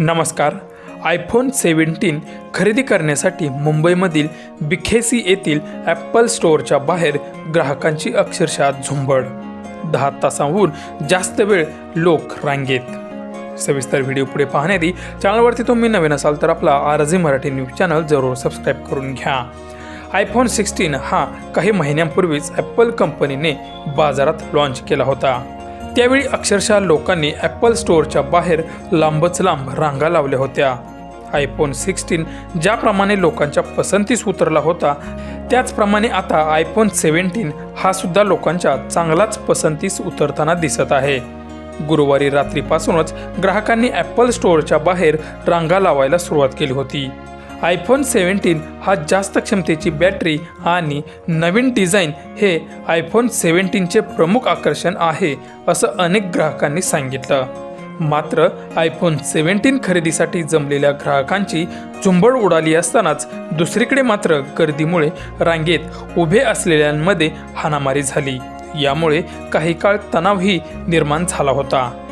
नमस्कार. IPhone seventeen खरेदी करण्यासाठी मुंबईमधील बिखेसी येथील ॲपल स्टोअरच्या बाहेर ग्राहकांची अक्षरशः झुंबड. दहा तासांहून जास्त वेळ लोक रांगेत. सविस्तर व्हिडिओ पुढे पाहण्याआधी चॅनलवरती तुम्ही नवीन असाल तर आपला आरजी मराठी न्यूज चॅनल जरूर सबस्क्राईब करून घ्या. आयफोन सिक्स्टीन हा काही महिन्यांपूर्वीच ॲपल कंपनीने बाजारात लॉन्च केला होता. त्यावेळी अक्षरशः लोकांनी ॲपल स्टोअरच्या बाहेर लांबच लांब रांगा लावल्या होत्या. आयफोन सिक्स्टीन ज्याप्रमाणे लोकांच्या पसंतीस उतरला होता त्याचप्रमाणे आता आयफोन सेव्हन्टीन हा सुद्धा लोकांच्या चांगलाच पसंतीस उतरताना दिसत आहे. गुरुवारी रात्रीपासूनच ग्राहकांनी ॲपल स्टोअरच्या बाहेर रांगा लावायला सुरुवात केली होती. आयफोन सेव्हन्टीन हा जास्त क्षमतेची बॅटरी आणि नवीन डिझाईन हे आयफोन सेव्हन्टीनचे प्रमुख आकर्षण आहे असं अनेक ग्राहकांनी सांगितलं. मात्र आयफोन सेव्हन्टीन खरेदीसाठी जमलेल्या ग्राहकांची झुंबड उडाली असतानाच दुसरीकडे मात्र गर्दीमुळे रांगेत उभे असलेल्यांमध्ये हाणामारी झाली. यामुळे काही काळ तणावही निर्माण झाला होता.